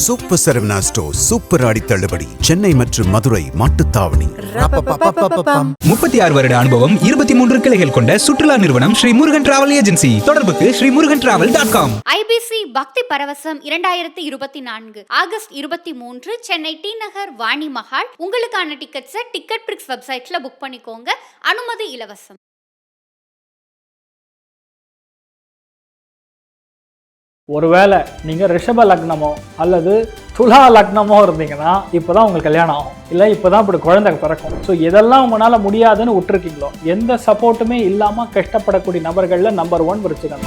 Super Saravana store super ஆடி தள்ளுபடி சென்னை மற்றும் மதுரை மாட்டுத்தாவணி. முப்பத்தி ஆறு வருட அனுபவம் இருபத்தி மூன்று கிளைகள் கொண்ட சுற்றுலா நிறுவனம் ஸ்ரீ முருகன் டிராவல் ஏஜென்சி தொடர்புக்கு Shri Murugan travel dot com IBC Bhakti Paravasam இரண்டாயிரத்தி இருபத்தி நான்கு ஆகஸ்ட் இருபத்தி மூன்று சென்னை டி நகர் வாணி மஹால். உங்களுக்கான டிக்கெட்ஸை டிக்கெட் பிரிக்ஸ் வெப்சைட்ல புக் பண்ணிக்கோங்க. அனுமதி இலவசம். ஒருவேளை நீங்கள் ரிஷப லக்னமோ அல்லது துலா லக்னமோ இருந்தீங்கன்னா இப்போ தான் உங்களுக்கு கல்யாணம் ஆகும். இல்லை இப்போ தான் இப்படி குழந்தை பிறக்கும். ஸோ இதெல்லாம் உங்களால் முடியாதுன்னு விட்டுருக்கீங்களோ? எந்த சப்போர்ட்டுமே இல்லாமல் கஷ்டப்படக்கூடிய நபர்களில் நம்பர் ஒன் விருச்சிகம்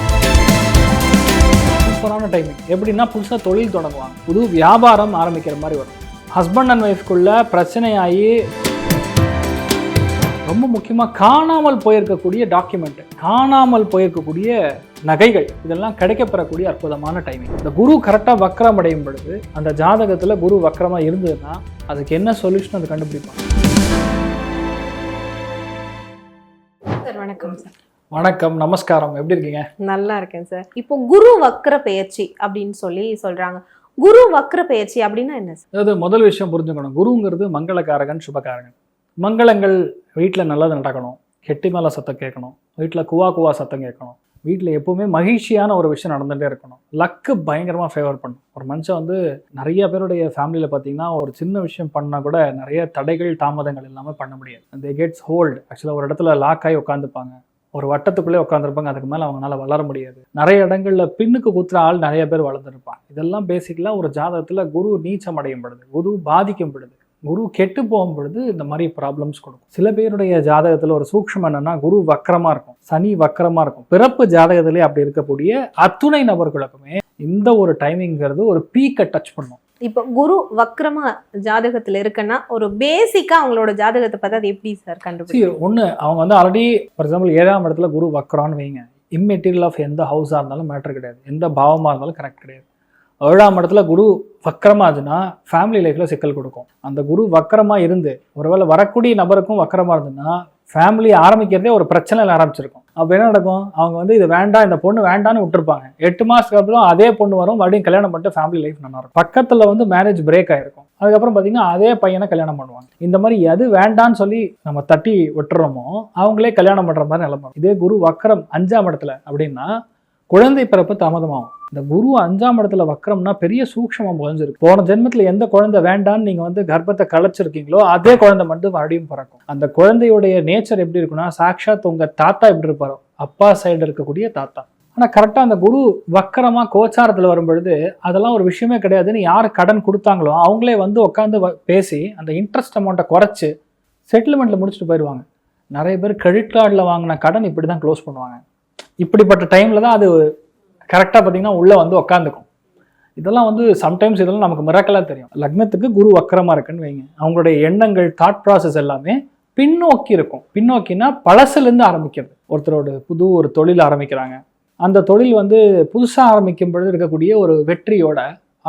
சூப்பரான டைமிங் எப்படின்னா புதுசாக தொழில் தொடங்குவாங்க. புது வியாபாரம் ஆரம்பிக்கிற மாதிரி வரும். ஹஸ்பண்ட் அண்ட் ஒய்ஃப்குள்ள பிரச்சனையாகி ரொம்ப முக்கியமாக காணாமல் போயிருக்கக்கூடிய டாக்குமெண்ட் காணாமல் போயிருக்கக்கூடிய நகைகள் இதெல்லாம் கிடைக்கப்பெறக்கூடிய அற்புதமான டைமிங் இந்த குரு கரெக்டாக வக்கரம் அடையும் பொழுது அந்த ஜாதகத்தில் குரு வக்கரமாக இருந்ததுன்னா அதுக்கு என்ன சொல்யூஷன் அது கண்டுபிடிப்பாங்க? சார் வணக்கம் சார். வணக்கம் நமஸ்காரம். எப்படி இருக்கீங்க? நல்லா இருக்கேன் சார். இப்போ குரு வக்ர பெயர்ச்சி அப்படின்னு சொல்லி சொல்றாங்க. குரு வக்ர பெயர்ச்சி அப்படின்னா என்ன சார்? அதாவது முதல் விஷயம் புரிஞ்சுக்கணும். குருங்கிறது மங்களகாரகன் சுபகாரகன் மங்களங்கள் வீட்டில் நல்லது நடக்கணும். கெட்டி மேலே சத்தம் கேட்கணும். வீட்டில் குவா குவா சத்தம் கேட்கணும். வீட்டில் எப்போவுமே மகிழ்ச்சியான ஒரு விஷயம் நடந்துகிட்டே இருக்கணும். லக்கு பயங்கரமாக ஃபேவர் பண்ணும். ஒரு மனுஷன் வந்து நிறைய பேருடைய ஃபேமிலியில் பார்த்தீங்கன்னா ஒரு சின்ன விஷயம் பண்ணால் கூட நிறைய தடைகள் தாமதங்கள் இல்லாமல் பண்ண முடியாது. தே கெட்ஸ் ஹோல்டு ஆக்சுவலாக ஒரு இடத்துல லாக் ஆகி உட்காந்துப்பாங்க ஒரு வட்டத்துக்குள்ளே உட்காந்துருப்பாங்க அதுக்கு மேலே அவங்களால வளர முடியாது. நிறைய இடங்களில் பின்னுக்கு குத்துற ஆள் நிறைய பேர் வளர்ந்துருப்பாங்க. இதெல்லாம் பேசிக்கலாக ஒரு ஜாதகத்தில் குரு நீச்சம் அடையும் பொழுது குரு பாதிக்கும் பொழுது. குரு கெட்டு போகும் பொழுது இந்த மாதிரி ப்ராப்ளம்ஸ் கொடுக்கும். சில பேருடைய ஜாதகத்தில் ஒரு சூக்ஷ்மம் என்னன்னா குரு வக்கரமா இருக்கும். சனி வக்கரமா இருக்கும். பிறப்பு ஜாதகத்திலே அப்படி இருக்கக்கூடிய அத்துணை நபர்களுக்குமே இந்த ஒரு டைமிங்கிறது ஒரு பீக்கை டச் பண்ணும். இப்போ குரு வக்ரமா ஜாதகத்துல இருக்குன்னா ஒரு பேசிக்கா அவங்களோட ஜாதகத்தை பார்த்தா அது எப்படி சார் கண்டுபிடிக்கும் ஒண்ணு அவங்க வந்து ஆல்ரெடி ஃபார் எக்ஸாம்பிள் ஏழாம் இடத்துல குரு வக்கரான்னு வைங்க. இம்மெட்டீரியல் ஆஃப் எந்த ஹவுஸாக இருந்தாலும் மேட்டர் கிடையாது. எந்த பாவமாக இருந்தாலும் கரெக்ட் கிடையாது. ஏழாம் இடத்துல குரு வக்கரமாச்சுன்னா ஃபேமிலி லைஃப்பில் சிக்கல் கொடுக்கும். அந்த குரு வக்கரமாக இருந்து ஒருவேளை வரக்கூடிய நபருக்கும் வக்கரமாக இருந்துன்னா ஃபேமிலி ஆரம்பிக்கிறதே ஒரு பிரச்சனையில் ஆரம்பிச்சிருக்கும். அப்போ என்ன நடக்கும்? அவங்க வந்து இது வேண்டாம் இந்த பொண்ணு வேண்டாம்னு விட்டுருப்பாங்க. எட்டு மாதத்துக்கு அப்புறம் அதே பொண்ணு வரும் மறுபடியும் கல்யாணம் பண்ணிட்டு ஃபேமிலி லைஃப் நல்லா இருக்கும். பக்கத்தில் வந்து மேரேஜ் பிரேக் ஆகிருக்கும் அதுக்கப்புறம் பார்த்தீங்கன்னா அதே பையனை கல்யாணம் பண்ணுவாங்க. இந்த மாதிரி எது வேண்டான்னு சொல்லி நம்ம தட்டி விட்டுறோமோ அவங்களே கல்யாணம் பண்ணுற மாதிரி நிலைமை இதே குரு வக்கரம் அஞ்சாம் இடத்துல அப்படின்னா குழந்தை பிறப்பு தாமதமாகும். இந்த குரு அஞ்சாம் இடத்துல வக்கரம்னா பெரிய சூக்ஷமம் புகஞ்சிருக்கு. போன ஜென்மத்தில் எந்த குழந்தை வேண்டான்னு நீங்கள் வந்து கர்ப்பத்தை கலைச்சிருக்கீங்களோ அதே குழந்தை மட்டும் மறுபடியும் பிறக்கும். அந்த குழந்தையுடைய நேச்சர் எப்படி இருக்குன்னா சாக்ஷாத் உங்கள் தாத்தா எப்படி இருப்பாரோ அப்பா சைடு இருக்கக்கூடிய தாத்தா. ஆனால் கரெக்டாக அந்த குரு வக்கரமாக கோச்சாரத்தில் வரும்பொழுது அதெல்லாம் ஒரு விஷயமே கிடையாதுன்னு யார் கடன் கொடுத்தாங்களோ அவங்களே வந்து உட்காந்து பேசி அந்த இன்ட்ரெஸ்ட் அமௌண்ட்டை குறைச்சி செட்டில்மெண்ட்டில் முடிச்சுட்டு போயிடுவாங்க நிறைய பேர் கிரெடிட் கார்டில் வாங்கின கடன் இப்படி தான் க்ளோஸ் பண்ணுவாங்க. இப்படிப்பட்ட டைமில் தான் அது கரெக்டாக பார்த்தீங்கன்னா உள்ளே வந்து உக்காந்துக்கும். இதெல்லாம் வந்து சம்டைம்ஸ் இதெல்லாம் நமக்கு மிராக்கலாக தெரியும். லக்னத்துக்கு குரு வக்கரமாக இருக்குன்னு வைங்க. அவங்களுடைய எண்ணங்கள் தாட் ப்ராசஸ் எல்லாமே பின்னோக்கி இருக்கும். பின்னோக்கினா பழசுலேருந்து ஆரம்பிக்கிறது. ஒருத்தரோட புது ஒரு தொழில் ஆரம்பிக்கிறாங்க. அந்த தொழில் வந்து புதுசாக ஆரம்பிக்கும் பொழுது இருக்கக்கூடிய ஒரு வெற்றியோட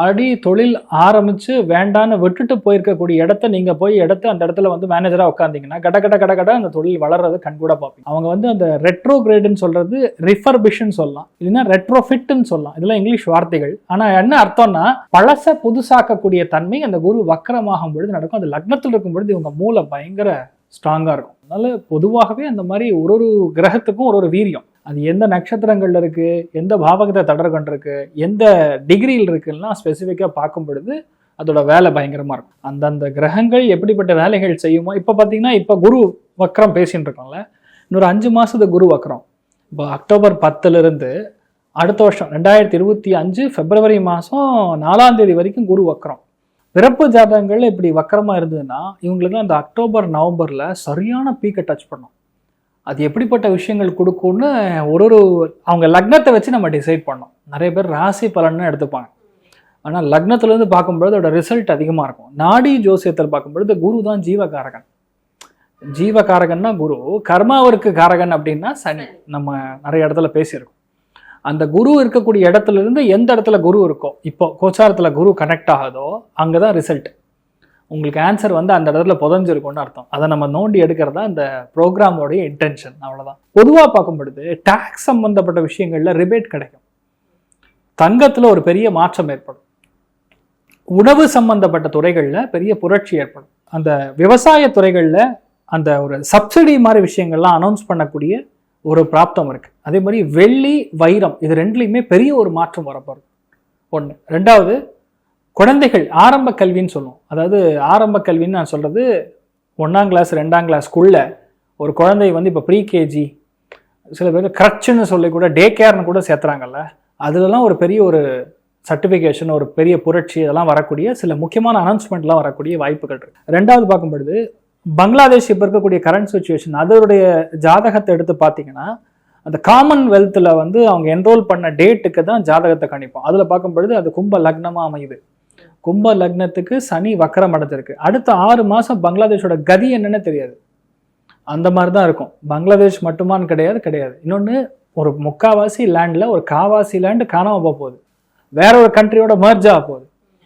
அடி தொழில் ஆரம்பித்து வேண்டான்னு விட்டுட்டு போயிருக்கக்கூடிய இடத்த நீங்கள் போய் இடத்த அந்த இடத்துல வந்து மேனேஜராக உட்காந்திங்கன்னா கட கட கட கட அந்த தொழில் வளர்றது கண்கூட பார்ப்பீங்க. அவங்க வந்து அந்த ரெட்ரோ கிரேடுன்னு சொல்கிறது ரிஃபர்பிஷன் சொல்லலாம். இல்லைன்னா ரெட்ரோஃபிட்னு சொல்லலாம். இதெல்லாம் இங்கிலீஷ் வார்த்தைகள். ஆனால் என்ன அர்த்தம்னா பழச புதுசாக்கக்கூடிய தன்மை அந்த குரு வக்கரமாகும் பொழுது நடக்கும். அந்த லக்னத்தில் இருக்கும் பொழுது இவங்க மூளை பயங்கர ஸ்ட்ராங்காக இருக்கும். அதனால் பொதுவாகவே அந்த மாதிரி ஒரு ஒரு கிரகத்துக்கும் ஒரு ஒரு வீரியம். அது எந்த நட்சத்திரங்கள்ல இருக்கு எந்த பாவகத்தை தடர் கொண்டிருக்கு எந்த டிகிரியில் இருக்குன்னா ஸ்பெசிஃபிக்காக பார்க்கும் பொழுது அதோட வேலை பயங்கரமா இருக்கும். அந்தந்த கிரகங்கள் எப்படிப்பட்ட வேலைகள் செய்யுமோ இப்போ பார்த்தீங்கன்னா இப்போ குரு வக்ரம் பேசின்னு இருக்கோம்ல இன்னொரு அஞ்சு மாசத்து குரு வக்ரம். இப்போ அக்டோபர் பத்துலேருந்து அடுத்த வருஷம் ரெண்டாயிரத்தி இருபத்தி அஞ்சு பிப்ரவரி மாதம் நாலாம் தேதி வரைக்கும் குரு வக்ரம். பிறப்பு ஜாதகங்கள் இப்படி வக்கரமாக இருந்ததுன்னா இவங்களுக்கு அந்த அக்டோபர் நவம்பரில் சரியான பீக்கை டச் பண்ணும். அது எப்படிப்பட்ட விஷயங்கள் கொடுக்கும்னு ஒரு ஒரு அவங்க லக்னத்தை வச்சு நம்ம டிசைட் பண்ணோம். நிறைய பேர் ராசி பலன்னு எடுத்துப்பாங்க. ஆனால் லக்னத்துலேருந்து பார்க்கும்பொழுது அதோட ரிசல்ட் அதிகமாக இருக்கும். நாடி ஜோசியத்தில் பார்க்கும்பொழுது குரு தான் ஜீவகாரகன். ஜீவகாரகன்னா குரு கர்மாவிற்கு காரகன் அப்படின்னா சனி. நம்ம நிறைய இடத்துல பேசியிருக்கோம். அந்த குரு இருக்கக்கூடிய இடத்துல இருந்து எந்த இடத்துல குரு இருக்கோ இப்போ கோச்சாரத்தில் குரு கனெக்ட் ஆகுதோ அங்கே தான் ரிசல்ட் உங்களுக்கு ஆன்சர் வந்து அந்த இடத்துல புதஞ்சிருக்கும்னு அர்த்தம். அதை நம்ம நோண்டி எடுக்கிறதா இந்த ப்ரோக்ராமோடைய இன்டென்ஷன் அவ்வளோதான் பொதுவாக பார்க்கும்பொழுது டேக்ஸ் சம்மந்தப்பட்ட விஷயங்களில் ரிபேட் கிடைக்கும். தங்கத்தில் ஒரு பெரிய மாற்றம் ஏற்படும். உணவு சம்பந்தப்பட்ட துறைகளில் பெரிய புரட்சி ஏற்படும். அந்த விவசாய துறைகளில் அந்த ஒரு சப்சிடி மாதிரி விஷயங்கள்லாம் அனௌன்ஸ் பண்ணக்கூடிய ஒரு பிராப்தம் இருக்குது அதே மாதிரி வெள்ளி வைரம் இது ரெண்டுலேயுமே பெரிய ஒரு மாற்றம் வரப்போகுது. ஒன்று ரெண்டாவது குழந்தைகள் ஆரம்ப கல்வின்னு சொல்லுவோம். அதாவது ஆரம்ப கல்வின்னு நான் சொல்கிறது ஒன்றாம் கிளாஸ் ரெண்டாம் கிளாஸ்க்குள்ள ஒரு குழந்தை வந்து இப்போ ப்ரீ கேஜி சில பேர் கிரச்சுன்னு சொல்லி கூட டே கேர்னு கூட சேர்த்துறாங்கல்ல. அதுலலாம் ஒரு பெரிய ஒரு சர்டிஃபிகேஷன் ஒரு பெரிய புரட்சி இதெல்லாம் வரக்கூடிய சில முக்கியமான அனௌன்ஸ்மெண்ட்லாம் வரக்கூடிய வாய்ப்புகள் இருக்கு. ரெண்டாவது பார்க்கும்பொழுது பங்களாதேஷ் இப்போ இருக்கக்கூடிய கரண்ட் சுச்சுவேஷன் அதனுடைய ஜாதகத்தை எடுத்து பார்த்தீங்கன்னா அந்த காமன்வெல்த்தில் வந்து அவங்க என்ரோல் பண்ண டேட்டுக்கு தான் ஜாதகத்தை கணிப்போம். அதில் பார்க்கும் பொழுது அது கும்ப லக்னமாக அமையுது. கும்ப லக்னத்துக்கு சனி வக்கரம் அடைஞ்சிருக்கு. அடுத்த ஆறு மாதம் பங்களாதேஷோட கதி என்னன்னு தெரியாது. அந்த மாதிரி தான் இருக்கும். பங்களாதேஷ் மட்டுமான்னு கிடையாது கிடையாது. இன்னொன்று ஒரு முக்காவாசி லேண்டில் ஒரு காவாசி லேண்டு காணாமல் போக போகுது. வேற ஒரு கண்ட்ரியோட மர்ஜ் ஆக போகுது.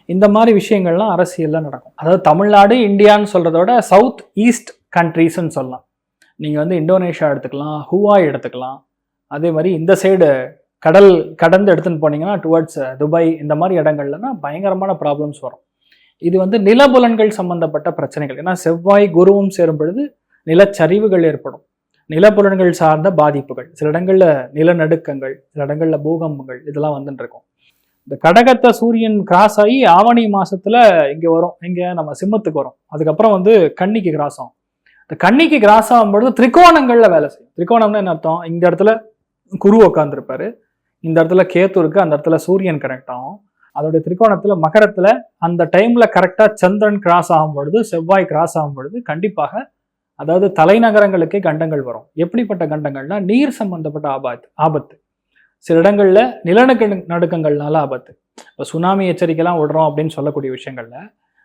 இந்த மாதிரி விஷயங்கள்லாம் அரசியலில் நடக்கும். அதாவது தமிழ்நாடு இந்தியான்னு சொல்கிறதோட சவுத் ஈஸ்ட் கண்ட்ரீஸ்ன்னு சொல்லலாம். நீங்கள் வந்து இந்தோனேஷியா எடுத்துக்கலாம் ஹுவாய் எடுத்துக்கலாம். அதே மாதிரி இந்த சைடு கடல் கடந்து எடுத்துன்னு போனீங்கன்னா டுவர்ட்ஸ் துபாய் இந்த மாதிரி இடங்கள்லனா பயங்கரமான ப்ராப்ளம்ஸ் வரும். இது வந்து நிலபுலன்கள் சம்பந்தப்பட்ட பிரச்சனைகள். ஏன்னா செவ்வாய் குருவும் சேரும் பொழுது நிலச்சரிவுகள் ஏற்படும். நிலப்புலன்கள் சார்ந்த பாதிப்புகள். சில இடங்கள்ல நிலநடுக்கங்கள் சில இடங்கள்ல பூகம்பங்கள் இதெல்லாம் வந்துட்டு இருக்கும். இந்த கடகத்தை சூரியன் கிராஸ் ஆகி ஆவணி மாசத்துல இங்க வரும். இங்க நம்ம சிம்மத்துக்கு வரும். அதுக்கப்புறம் வந்து கன்னிக்கு கிராஸ் ஆகும். இந்த கன்னிக்கு கிராஸ் ஆகும்பொழுது திரிகோணங்கள்ல வேலை செய்யும். திரிகோணம்னா என்ன அர்த்தம்? இந்த இடத்துல குரு உட்காந்துருப்பாரு இந்த இடத்துல கேத்து இருக்கு அந்த இடத்துல சூரியன் கனெக்ட் ஆகும். அதோடைய திரிகோணத்துல மகரத்துல அந்த டைம்ல கரெக்டா சந்திரன் கிராஸ் ஆகும் பொழுது செவ்வாய் கிராஸ் ஆகும் பொழுது கண்டிப்பாக அதாவது தலைநகரங்களுக்கே கண்டங்கள் வரும். எப்படிப்பட்ட கண்டங்கள்னா நீர் சம்பந்தப்பட்ட ஆபத்து ஆபத்து. சில இடங்கள்ல நிலநடுக்க நடுக்கங்கள்னால ஆபத்து. இப்போ சுனாமி எச்சரிக்கைலாம் விடுறோம் அப்படின்னு சொல்லக்கூடிய விஷயங்கள்ல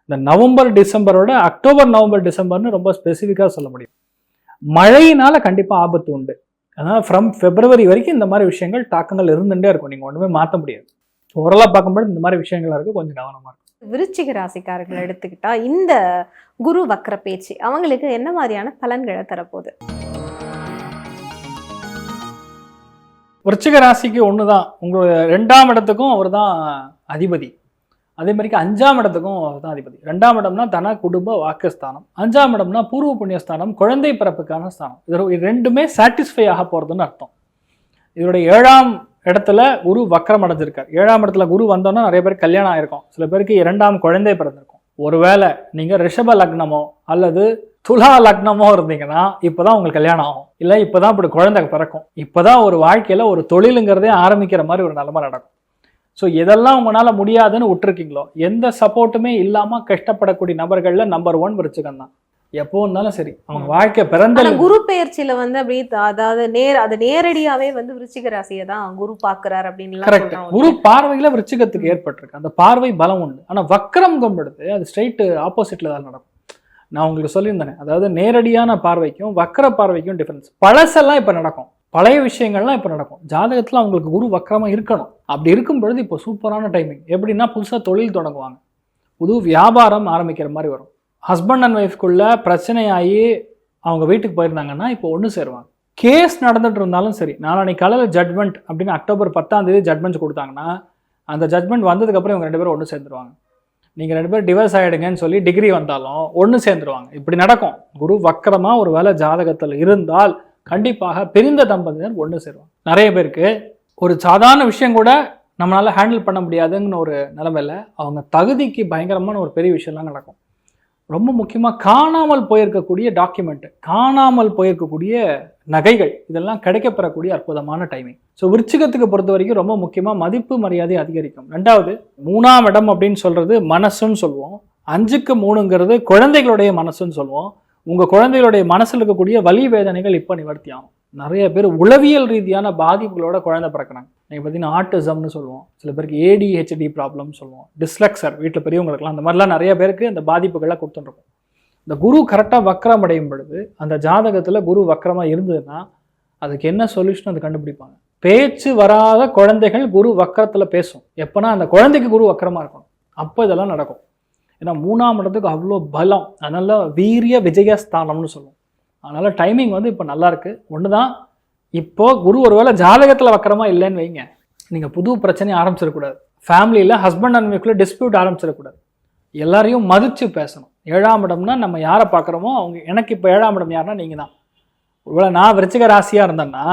இந்த நவம்பர் டிசம்பரோட அக்டோபர் நவம்பர் டிசம்பர்னு ரொம்ப ஸ்பெசிஃபிக்காக சொல்ல முடியும். மழையினால கண்டிப்பா ஆபத்து உண்டு. அதாவது ஃப்ரம் பிப்ரவரி வரைக்கும் இந்த மாதிரி விஷயங்கள் தாக்கங்கள் இருந்துட்டே இருக்கும். நீங்க ஒண்ணுமே மாற்ற முடியாது. ஓரளவு பார்க்கும்போது இந்த மாதிரி விஷயங்களா இருக்கு. கொஞ்சம் கவனமா இருக்கும் விருச்சிக ராசிக்காரர்கள் எடுத்துக்கிட்டா இந்த குரு வக்ர பேச்சு அவங்களுக்கு என்ன மாதிரியான பலன்களை தரப்போகுது? விருச்சிக ராசிக்கு ஒன்று தான் உங்களுடைய ரெண்டாம் இடத்துக்கும் அவர் தான் அதிபதி. அதே மாதிரிக்கு அஞ்சாம் இடத்துக்கும் தான் அதிபதி. ரெண்டாம் இடம்னா தன குடும்ப வாக்குஸ்தானம். அஞ்சாம் இடம்னா பூர்வ புண்ணியஸ்தானம் குழந்தை பிறப்புக்கான ஸ்தானம். இது ரெண்டுமே சாட்டிஸ்ஃபை ஆக போகிறதுன்னு அர்த்தம். இதோட ஏழாம் இடத்துல குரு வக்கரம் அடைஞ்சிருக்கார். ஏழாம் இடத்துல குரு வந்தோன்னா நிறைய பேர் கல்யாணம் ஆயிருக்கும். சில பேருக்கு இரண்டாம் குழந்தை பிறந்திருக்கும். ஒருவேளை நீங்கள் ரிஷப லக்னமோ அல்லது துலா லக்னமோ இருந்தீங்கன்னா இப்போதான் உங்களுக்கு கல்யாணம் ஆகும். இல்லை இப்போதான் இப்படி குழந்தை பிறக்கும். இப்போதான் ஒரு வாழ்க்கையில் ஒரு தொழிலுங்கிறதே ஆரம்பிக்கிற மாதிரி ஒரு நிலைமை நடக்கும். ஸோ எதெல்லாம் உங்களால முடியாதுன்னு விட்டுருக்கீங்களோ எந்த சப்போர்ட்டுமே இல்லாம கஷ்டப்படக்கூடிய நபர்கள்ல நம்பர் ஒன் விருச்சிகம் தான். எப்போ இருந்தாலும் சரி அவங்க வாழ்க்கை பிறந்த குரு பெயர்ச்சியில வந்து அப்படியே த- அதாவது நேர் அது நேரடியாவே வந்து விருச்சிக ராசியை தான் குரு பாக்குறாரு அப்படின்னு கரெக்ட் குரு பார்வையில விருச்சிகத்துக்கு ஏற்பட்டிருக்கு. அந்த பார்வை பலம் உண்டு. ஆனா வக்ரம் கொம்பெடுத்து அது ஸ்ட்ரைட் ஆப்போசிட்ல தான் நடக்கும். நான் உங்களுக்கு சொல்லியிருந்தேன் அதாவது நேரடியான பார்வைக்கும் வக்ர பார்வைக்கும் டிஃபரன்ஸ் பழசெல்லாம் இப்ப நடக்கும். பழைய விஷயங்கள்லாம் இப்போ நடக்கும். ஜாதகத்தில் அவங்களுக்கு குரு வக்கரமாக இருக்கணும். அப்படி இருக்கும் பொழுது இப்போ சூப்பரான டைமிங் எப்படின்னா புதுசாக தொழில் தொடங்குவாங்க. புது வியாபாரம் ஆரம்பிக்கிற மாதிரி வரும். ஹஸ்பண்ட் அண்ட் ஒய்ஃப்குள்ள பிரச்சனையாகி அவங்க வீட்டுக்கு போயிருந்தாங்கன்னா இப்போ ஒன்று சேருவாங்க. கேஸ் நடந்துட்டு இருந்தாலும் சரி நாளான்னைக்கு காலையில் ஜட்மெண்ட் அப்படின்னு அக்டோபர் பத்தாம் தேதி ஜட்மெண்ட் கொடுத்தாங்கன்னா அந்த ஜட்மெண்ட் வந்ததுக்கப்புறம் இவங்க ரெண்டு பேரும் ஒன்று சேர்ந்துருவாங்க. நீங்கள் ரெண்டு பேரும் டிவைஸ் ஆகிடுங்கன்னு சொல்லி டிகிரி வந்தாலும் ஒன்று சேர்ந்துருவாங்க. இப்படி நடக்கும். குரு வக்கரமாக ஒரு வேலை ஜாதகத்தில் இருந்தால் கண்டிப்பாக பிரிந்த தம்பதியினர் ஒன்று சேருவாங்க. நிறைய பேருக்கு ஒரு சாதாரண விஷயம் கூட நம்மளால் ஹேண்டில் பண்ண முடியாதுங்கிற ஒரு நிலமையில் அவங்க தகுதிக்கு பயங்கரமான ஒரு பெரிய விஷயம்லாம் நடக்கும். ரொம்ப முக்கியமாக காணாமல் போயிருக்கக்கூடிய டாக்குமெண்ட் காணாமல் போயிருக்கக்கூடிய நகைகள் இதெல்லாம் கிடைக்கப்பெறக்கூடிய அற்புதமான டைமிங் ஸோ விருச்சிகத்துக்கு பொறுத்த வரைக்கும் ரொம்ப முக்கியமாக மதிப்பு மரியாதை அதிகரிக்கும். ரெண்டாவது மூணாம் இடம் அப்படின்னு சொல்கிறது மனசுன்னு சொல்லுவோம். அஞ்சுக்கு மூணுங்கிறது குழந்தைகளுடைய மனசுன்னு சொல்லுவோம். உங்கள் குழந்தைகளுடைய மனசில் இருக்கக்கூடிய வலி வேதனைகள் இப்போ நிவர்த்தி ஆகும் நிறைய பேர் உளவியல் ரீதியான பாதிப்புகளோட குழந்தை பிறக்கிறாங்க. நீங்கள் பார்த்தீங்கன்னா ஆட்டிசம்னு சொல்லுவோம். சில பேருக்கு ஏடிஹெச்டி ப்ராப்ளம் சொல்லுவோம். டிஸ்லெக்சர் வீட்டில் பெரியவங்களுக்குலாம் அந்த மாதிரிலாம் நிறைய பேருக்கு அந்த பாதிப்புகள்லாம் கொடுத்துருக்கும் இந்த குரு கரெக்டாக வக்கரம் அடையும் பொழுது அந்த ஜாதகத்தில் குரு வக்கரமாக இருந்ததுன்னா அதுக்கு என்ன சொல்யூஷன் அது கண்டுபிடிப்பாங்க? பேச்சு வராத குழந்தைகள் குரு வக்கரத்தில் பேசும். எப்போனா அந்த குழந்தைக்கு குரு வக்கரமாக இருக்கணும். அப்போ இதெல்லாம் நடக்கும். ஏன்னா மூணாம் இடத்துக்கு அவ்வளோ பலம். அதனால் வீரிய விஜயஸ்தானம்னு சொல்லுவோம். அதனால் டைமிங் வந்து இப்போ நல்லாயிருக்கு ஒன்று தான் இப்போ குரு ஒருவேளை ஜாதகத்தில் வக்கரமா இல்லைன்னு வைங்க. நீங்கள் புது பிரச்சனையை ஆரம்பிச்சிடக்கூடாது. ஃபேமிலியில் ஹஸ்பண்ட் அண்ட் ஒய்ஃப்ல டிஸ்பியூட் ஆரம்பிச்சிடக்கூடாது. எல்லாரையும் மதித்து பேசணும். ஏழாம் இடம்னா நம்ம யாரை பார்க்குறோமோ அவங்க எனக்கு இப்போ ஏழாம் இடம் யாருன்னா நீங்கள் தான் ஒருவேளை நான் விருச்சிக ராசியாக இருந்தேன்னா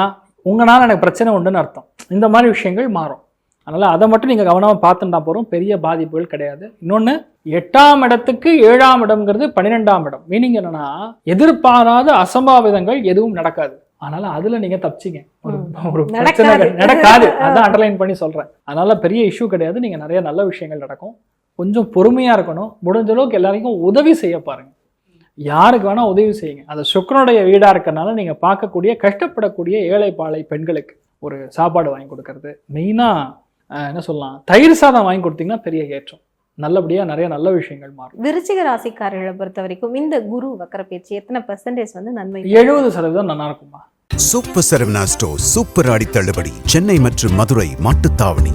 உங்களால் எனக்கு பிரச்சனை உண்டுன்னு அர்த்தம். இந்த மாதிரி விஷயங்கள் மாறும். அதனால் அதை மட்டும் நீங்கள் கவனமாக பார்த்துட்டா போகிறோம் பெரிய பாதிப்புகள் கிடையாது. இன்னொன்று எட்டாம் இடத்துக்கு ஏழாம் இடம்ங்கிறது பன்னிரெண்டாம் இடம். மீனிங் என்னன்னா எதிர்பாராத அசம்பாவிதங்கள் எதுவும் நடக்காது. அதனால அதுல நீங்க தப்பிச்சிங்க. ஒரு பிரச்சனை நடக்காது. அதான் அண்டர்லைன் பண்ணி சொல்றேன். அதனால பெரிய இஷ்யூ கிடையாது. நீங்க நிறைய நல்ல விஷயங்கள் நடக்கும். கொஞ்சம் பொறுமையா இருக்கணும். முடிஞ்ச அளவுக்கு எல்லாருக்கும் உதவி செய்ய பாருங்க. யாருக்கு வேணா உதவி செய்யுங்க. அது சுக்கரனுடைய வீடா இருக்கறனால நீங்க பார்க்கக்கூடிய கஷ்டப்படக்கூடிய ஏழை பாழை பெண்களுக்கு ஒரு சாப்பாடு வாங்கி கொடுக்கறது. மெயினா என்ன சொல்லலாம்? தயிர் சாதம் வாங்கி கொடுத்தீங்கன்னா பெரிய ஏற்றம். நல்லபடியா நிறைய நல்ல விஷயங்கள் மாறும். விருச்சிக ராசிக்காரர்களை பொறுத்த வரைக்கும் இந்த குரு வக்கர பேச்சு எத்தனை பெர்சன்டேஜ் வந்து நன்மை எழுபது சதவீதம் நல்லா இருக்குமா சூப்பர் சரவணா ஸ்டோர் சூப்பர் ஆடி தள்ளுபடி. சென்னை மற்றும் மதுரை மாட்டுத்தாவணி.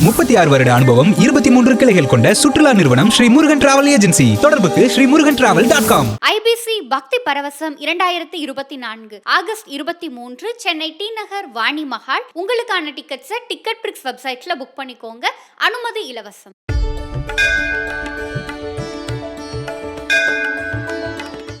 முப்பத்தி ஆறு வருட அனுபவம் இருபத்தி மூன்று கிளைகள் கொண்ட சுற்றுலா நிறுவனம் ஸ்ரீ முருகன் டிராவல் ஏஜென்சி. தொடர்புக்கு Shri Murugan travel dot com. IBC Bhakti Paravasam இரண்டாயிரத்தி இருபத்தி நான்கு ஆகஸ்ட் இருபத்தி மூன்று சென்னை டி நகர் வாணி மஹால். உங்களுக்கான டிக்கெட்ஸை டிக்கெட் பிரிக்ஸ் வெப்சைட்ல புக் பண்ணிக்கோங்க. அனுமதி இலவசம்.